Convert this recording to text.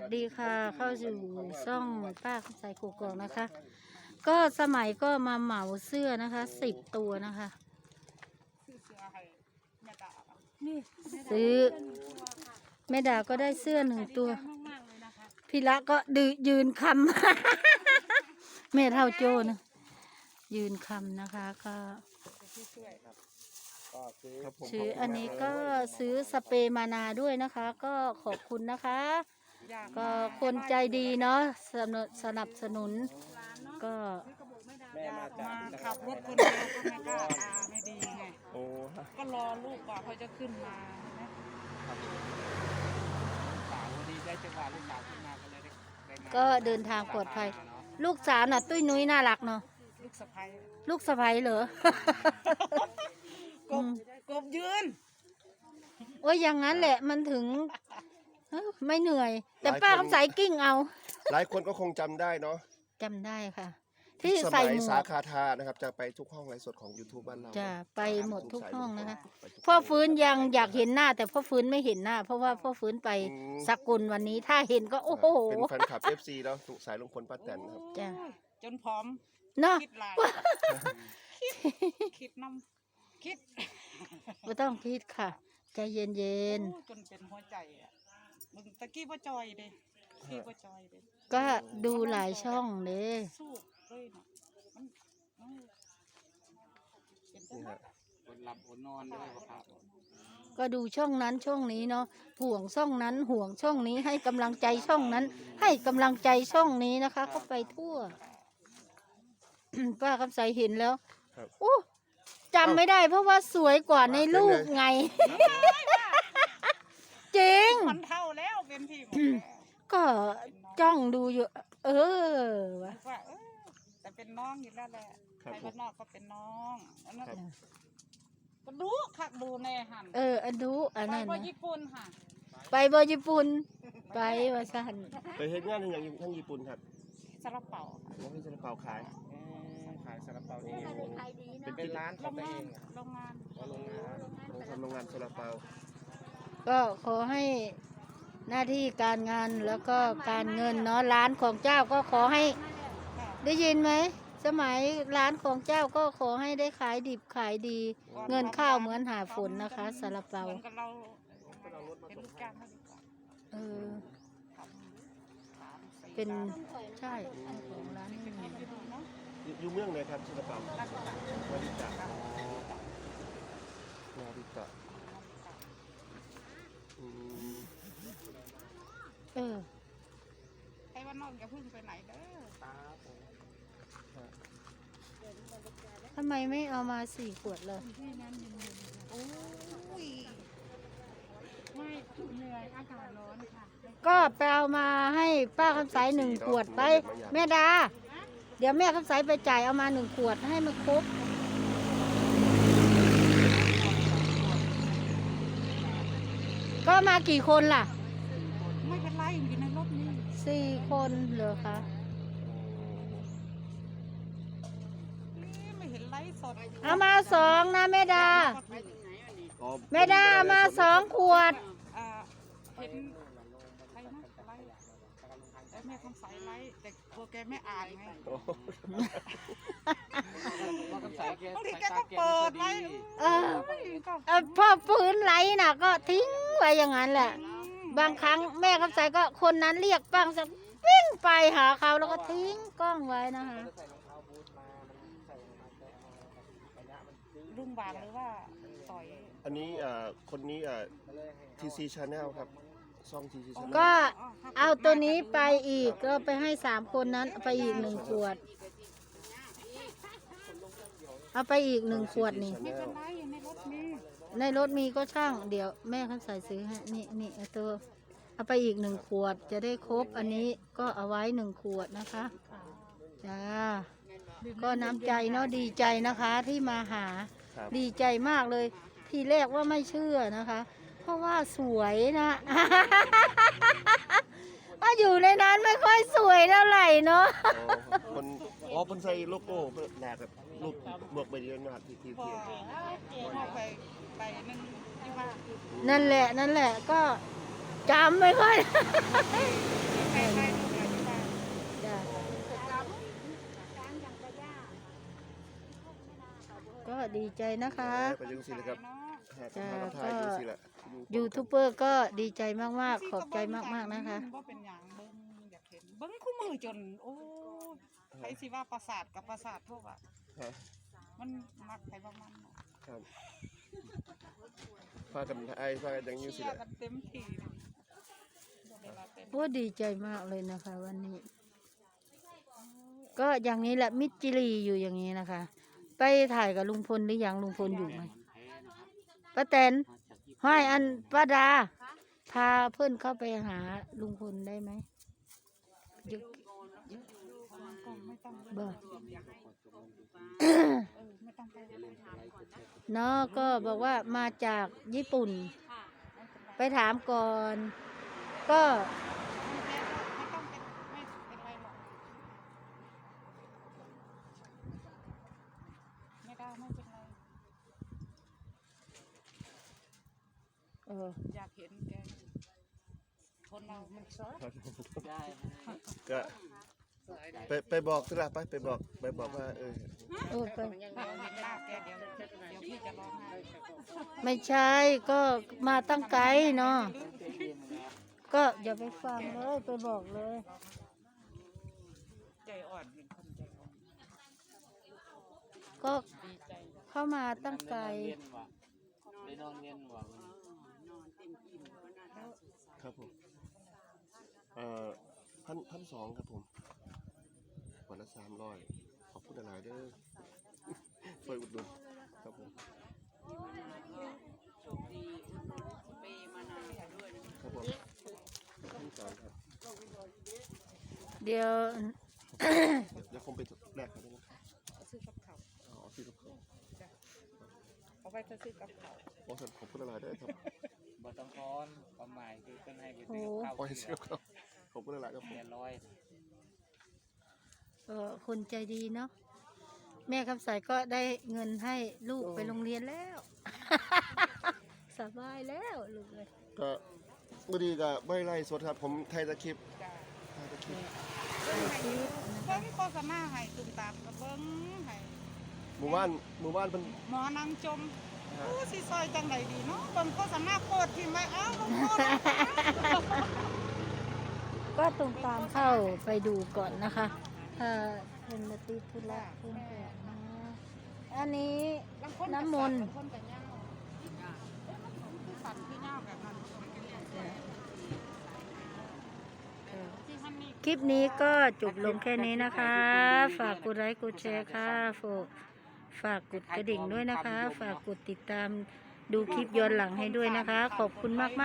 สดีค่ะ เข้าสู่ช่องป้าคำใสกูกองนะคะ ก็สมัยก็มาเหมาเสื้อนะคะสิบตัวนะคะ ซื้อแม่ดาก็ได้เสื้อหนึ่งตัว พี่ละก็ดืยืนคำ แม่เท่าโจนะยืนคำนะคะก็ก็ซื้อครับผมซื้อขบคุณอันนี้มากก็เลยซื้อสเปรย์มานาด้วยนะคะ ก็ขอบคุณนะคะ ก็คนใจดีเนาะสนับสนับสนุน ก็แม่มาจากมาขับรถคนเดียวก็ไม่กล้าตาไม่ดีไง โอ้ฮะก็รอลูกกว่าเขาจะขึ้นมาใช่ไหมสาววันนี้ได้จังหวะลูกสาวขึ้นมาก็เลยได้ได้มาก็เดินทางปลอดภัย ลูกสาวน่ะตุ้ยนุ้ยน่ารักเนาะลูกสะพ้ายลูกสะใภ้เหรอกบกบยืน โอ้ยอย่างนั้นแหละมันถึง เอ้อไม่เหนื่อย แต่ป้าคำใสกิ้งเอาหลายคนก็คงจำได้เนาะจำได้ค่ะ ที่สใส่มัยหมวสาก คาทานะครับ จะไปทุกห้องไลฟ์สดของ YouTube บ้านเราจะไปหมดทุกห้องนะคะ ไปทุกพ่อฟื้นยังอยากเห็นหน้า แต่พ่อฟื้นไม่เห็นหน้า เพราะว่าพ่อฟื้นไปอืมสกลวันนี้ถ้าเห็นก็โอ้โห เป็นแฟนคลับ FC แล้วสายลุงพลป้าแตนครับ จ้ะโอ้ยจนพร้อม เนาะคิดหลาย คิดน้ำคิดไม่ต้องคิดค่ะ ใจเย็นโอ้ยจนเป็นหัวใจอะ มึงตะกี้ว่าจอยเด้กี้ว่าจอยเด้ๆก็ดูหลายช่องเลยสู้เลยนะมันมันเป็นจังนี่ไงฮะอดหลับอดนอนด้วยครับก็ดูช่องนั้นช่องนี้เนาะห่วงช่องนั้นห่วงช่องนี้ให้กำลังใจช่องนั้น ให้กำลังใจช่องนี้นะคะ ก็ไปทั่ว ป้าคำใสเห็นแล้วครับโอ้จำไม่ได้เพราะว่าสวยกว่าในรูปไง จริง มันเท่าแล้วเป็นพี่หมดแล้วก็จ้องดูอยู่ เออวะ ว่าเออแต่เป็นน้องอยู่แล้วแหละครับใครผมบ้านนอกก็เป็นน้องอันนั้นครับ ก็ดูคักดูในหันเออ อันดูอันไปนั้นว่านะญี่ปุ่นค่ะไปบอญี่ปุ่น ไปว่าสันไปเฮ็ดงานอย่างทั้งญี่ปุ่นครับซาลาเปาค่ะแล้วให้ซาลาเปาขายขายซาลาเปาเองเป็นเป็นร้านโรของงตัวงาเอนงโรงงานว่าโรงงานเราทำโรงงานซาลาเปา ก็ขอให้หน้าที่การงานแล้วก็การเงินเนาะร้านของเจ้าก็ขอให้ค่ะได้ยินไหม สมัยร้านของเจ้าก็ขอให้ได้ขายดิบขายดี เงินข้าวเหมือนหาฝนนะคะซาลาเปาเหมือนกับเราเป็นลูกจ้างเขาดีกว่าเออทำสามสี่เป็นร้านใช่เจ้าของร้านนี่เป็นที่ดีเนาะอยู่อยู่เมืองไหนครับซาลาเปารักษานาริตะนาริตะอืม เออไอ้ว่านอกอย่าเพึ่งไปไหนเด้อทำไมไม่เอามาสี่ขวดเลยที่นั้นเย็นๆโอ้ยไม่เหนื่อยอากาศร้อนค่ะก็ไปเอามาให้ป้าคำใสหนึ่งขวดไป แม่ดา เดี๋ยวแม่คำใสไปจ่ายเอามาหนึ่งขวดให้มันครบ ก็มากี่คนล่ะไม่เป็นไรอยู่ในรถนี่สี่คนเหรอคะนี่ไม่เห็นไลฟ์สดเอามาสองนะแม่ดาอ๋อแม่ดาเอามาสองขวดอ่าเห็นใครนะไลฟ์แต่แม่คำใสไลฟ์แต่กลัวแกไม่อ่านไงโอ้ว่าคำสายแกบางทีสายแกตาก็แกเปิดไลไม่ฟ์ค่อยดีเอออุ้ยก็เออพอฟื้นไหลน่ะก็ทิ้ง ไว้อย่างนั้นแหละ บางครั้งแม่คำใสก็คนนั้นเรียกป้าคำใสวิ่งไปหาเขาแล้วก็ทิ้งกล้องไว้นะคะ รุ่งบางหรือว่าต่อยอันนี้เอ่อคนนี้เอ่อ TC Channel ครับซ่อง TC Channel ก็เอาตัวนี้ไปอีกก็ไปให้สามคนนั้นเอาไปอีกหนึ่งขวด เอาไปอีกหนึ่งขวดนี่ ไม่เป็นไรในรถมี ในรถมีก็ช่าง เดี๋ยวแม่เขาใส่ซื้อให้นี่นี่เอาตัวเอาไปอีกหนึ่งขวดจะได้ครบ อันนี้ก็เอาไว้หนึ่งขวดนะคะจ้าก็น้ำใจเนาะดีใจนะคะที่มาหาครับ ดีใจมากเลย ทีแรกว่าไม่เชื่อนะคะ เพราะว่าสวยนะ ว่าอยู่ในนั้นไม่ค่อยสวยเท่าไหร่เนาะ อ๋อคนอ๋อคนใส่โลโก้เพื่อแลกกับรู ลูกบวกไปเรียนมาทีทีทีไปไปนึงนที่ว่านั่นแหละนั่นแหละก็จำไม่ค่อยก็ดีใจนะคะ ไปยูทูบเบอร์ก็ดีใจมาก ๆ ขอบใจมาก ๆ นะคะ บ่เย่งาเห็นบิ่งคู่มือจน โอ้ยใครสิว่าประสาทกับประสาทโทษอะ บฮะมันมักใครบ้างมันเนาะครับพากันไอ้พากันยังยังสิเชียแหละร์กันเต็มที่เวลาเต็มว่าดีใจมากเลยนะคะ วันนี้ ก็อย่างนี้แหละมิตรจิรีอยู่อย่างนี้นะคะ ไปถ่ายกับลุงพลหรือยังลุงพลอยู่ไหมป้าแตนห้อยอันป้าดา พาเพื่อนเข้าไปหาลุงพลได้ไหมยึกก็ไม่ต้องบ่เออไม่ต้องไป เนาะก็บอกว่ามาจากญี่ปุ่น ไปถามก่อน ก็ไม่ต้องเป็นไม่เป็นไรหรอกไม่ได้ไม่เป็นไรเอออยากเห็นแกคนเรามันซอสได้ก็ ไปไปบอกสิละไปไปบอกไปบอกว่าเออเออไปเราเห็นหน้าแกเดี๋ยวเดี๋ยวพี่จะร้องไห้ไม่ใช่ก็มาตั้งไกลเนาะก็อย่าไปฟังเลยไปบอกเลย ใจอ่อนเป็นคนใจอ่อนก็ดีใจเข้ามาตั้งไกลได้นอนเย็นว่ะครับผมเอ่อพันพันสองครับผม วันละสามร้อยขอบคุณหลายๆเด้อช่วยอุดหนุนครับผมโชคดีเปมานานด้วยนะครับผมพันสองครับเดี๋ยว เดี๋ยวเดี๋ยวผมไปแลกกันด้วยนะครับเอาซื้อกับเขาวอ๋อที่กับเขาเอาไปซื้อกับเขาวโอ้ท่านขอบคุณหลายๆเด้อครับบ่ต้องพรความหมายคือเป็นให้ไปซื้อข้าวโอ้ยเสียครับขอบคุณหลายๆครับผมเรียนร้อย เออคนใจดีเนาะแม่คำใสก็ได้เงินให้ลูกไปโรงเรียนแล้ว สบายแล้วลูกเลยก็มื่อดีก็ไม่ไล่สดครับ ผมไทยตะคลิปจ้าไทยตะคลิปเบิ้งโฆษณาให้ตุ้มตามกับเบิ้งให้หมู่บ้านหมู่บ้านเป็นหมอนางจมอู้สิซอยจังไหนดีเนาะเบิ้งโฆษณาโคตรที่ไม่เอาลงโคตรก็ตรงตามเข้าไปดูก่อนนะคะ ถ้าเป็นมาติดธุระเพื่อนเกิดนะอันนี้น้ำมนต์คนก็ย่าคือสันคือย่าแบบนั้นคลิปนี้ก็จบลงแค่นี้นะคะ ฝากกดไลค์กดแชร์ค่ะฝากฝากกดกระดิ่งด้วยนะคะ ฝากกดติดตามดูคลิปย้อนหลังให้ด้วยนะคะ ขอบคุณมากๆ